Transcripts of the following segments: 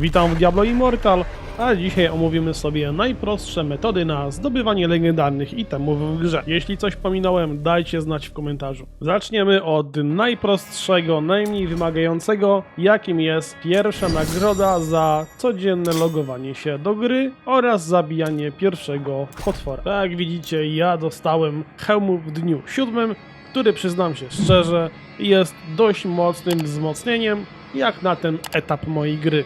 Witam w Diablo Immortal, a dzisiaj omówimy sobie najprostsze metody na zdobywanie legendarnych itemów w grze. Jeśli coś pominąłem, dajcie znać w komentarzu. Zaczniemy od najprostszego, najmniej wymagającego, jakim jest pierwsza nagroda za codzienne logowanie się do gry oraz zabijanie pierwszego potwora. Tak jak widzicie, ja dostałem hełmu w dniu siódmym, który przyznam się szczerze jest dość mocnym wzmocnieniem jak na ten etap mojej gry.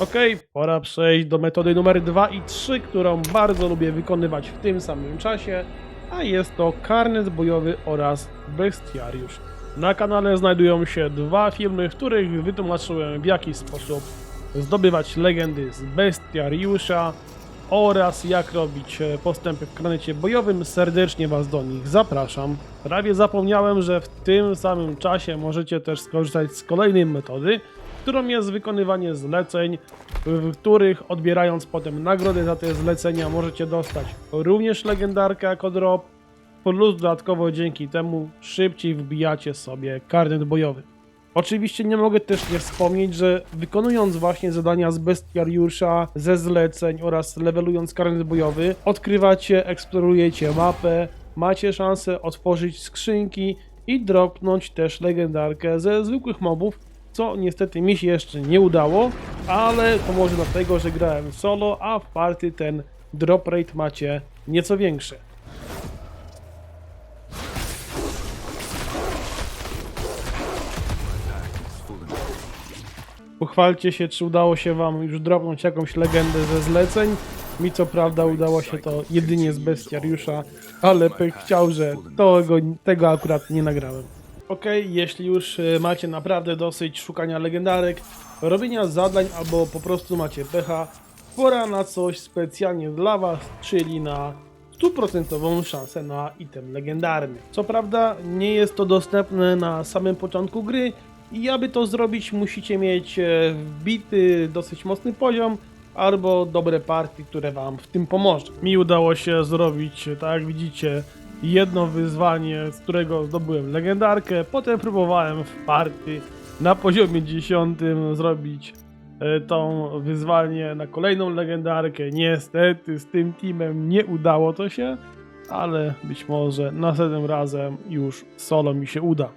Ok, pora przejść do metody numer 2 i 3, którą bardzo lubię wykonywać w tym samym czasie, a jest to karnet bojowy oraz bestiariusz. Na kanale znajdują się dwa filmy, w których wytłumaczyłem w jaki sposób zdobywać legendy z bestiariusza oraz jak robić e, postępy w karnecie bojowym. Serdecznie Was do nich zapraszam. Prawie zapomniałem, że w tym samym czasie możecie też skorzystać z kolejnej metody, którą jest wykonywanie zleceń, w których odbierając potem nagrody za te zlecenia możecie dostać również legendarkę jako drop, plus dodatkowo dzięki temu szybciej wbijacie sobie karnet bojowy. Oczywiście nie mogę też nie wspomnieć, że wykonując właśnie zadania z bestiariusza, ze zleceń oraz levelując karnet bojowy, odkrywacie, eksplorujecie mapę, macie szansę otworzyć skrzynki i dropnąć też legendarkę ze zwykłych mobów, co niestety mi się jeszcze nie udało, ale to może dlatego, że grałem solo, a w party ten drop rate macie nieco większy. Pochwalcie się, czy udało się wam już dropnąć jakąś legendę ze zleceń. Mi co prawda udało się to jedynie z bestiariusza, ale chciał, że tego akurat nie nagrałem. Ok, jeśli już e, macie naprawdę dosyć szukania legendarek, robienia zadań albo po prostu macie pecha, pora na coś specjalnie dla was, czyli na stuprocentową szansę na item legendarny. Co prawda nie jest to dostępne na samym początku gry i aby to zrobić musicie mieć e, wbity dosyć mocny poziom albo dobre partie, które wam w tym pomoże. Mi udało się zrobić, tak jak widzicie, jedno wyzwanie, z którego zdobyłem legendarkę, potem próbowałem w partii na poziomie 10 zrobić e, tą wyzwanie na kolejną legendarkę. Niestety z tym teamem nie udało to się, ale być może następnym razem już solo mi się uda.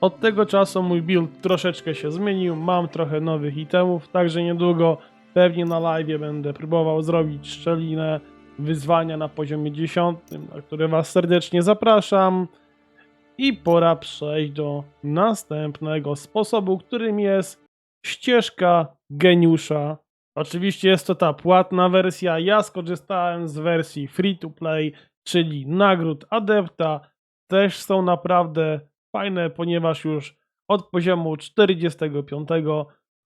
Od tego czasu mój build troszeczkę się zmienił, mam trochę nowych itemów, także niedługo pewnie na live będę próbował zrobić szczelinę wyzwania na poziomie 10, na które Was serdecznie zapraszam. I pora przejść do następnego sposobu, którym jest ścieżka geniusza. Oczywiście jest to ta płatna wersja. Ja skorzystałem z wersji free to play, czyli nagród adepta. Też są naprawdę fajne, ponieważ już od poziomu 45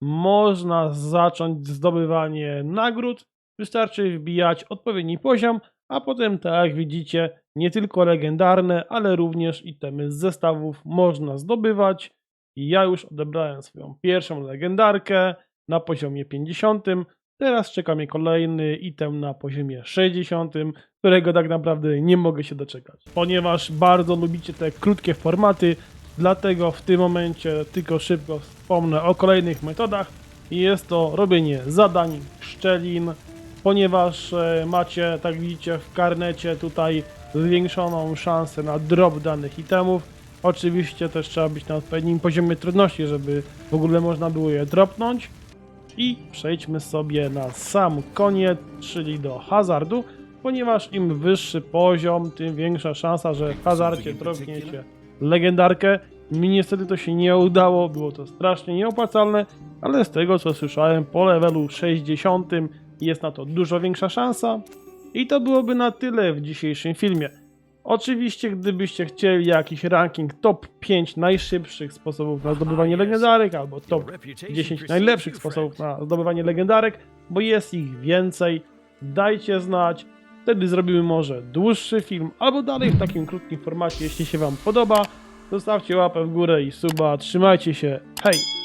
można zacząć zdobywanie nagród. Wystarczy wbijać odpowiedni poziom, a potem, tak jak widzicie, nie tylko legendarne, ale również itemy z zestawów można zdobywać. I ja już odebrałem swoją pierwszą legendarkę na poziomie 50. Teraz czeka mnie kolejny item na poziomie 60, którego tak naprawdę nie mogę się doczekać. Ponieważ bardzo lubicie te krótkie formaty, dlatego w tym momencie tylko szybko wspomnę o kolejnych metodach. Jest to robienie zadań, szczelin, ponieważ e, macie, tak widzicie, w karnecie tutaj zwiększoną szansę na drop danych itemów. Oczywiście też trzeba być na odpowiednim poziomie trudności, żeby w ogóle można było je dropnąć. I przejdźmy sobie na sam koniec, czyli do hazardu, ponieważ im wyższy poziom, tym większa szansa, że w hazardzie dropniecie legendarkę. Mi niestety to się nie udało, było to strasznie nieopłacalne, ale z tego co słyszałem, po levelu 60 jest na to dużo większa szansa. I to byłoby na tyle w dzisiejszym filmie. Oczywiście, gdybyście chcieli jakiś ranking top 5 najszybszych sposobów na zdobywanie legendarek, albo top 10 najlepszych sposobów na zdobywanie legendarek, bo jest ich więcej, dajcie znać. Wtedy zrobimy może dłuższy film, albo dalej w takim krótkim formacie, jeśli się Wam podoba. Zostawcie łapę w górę i suba. Trzymajcie się. Hej!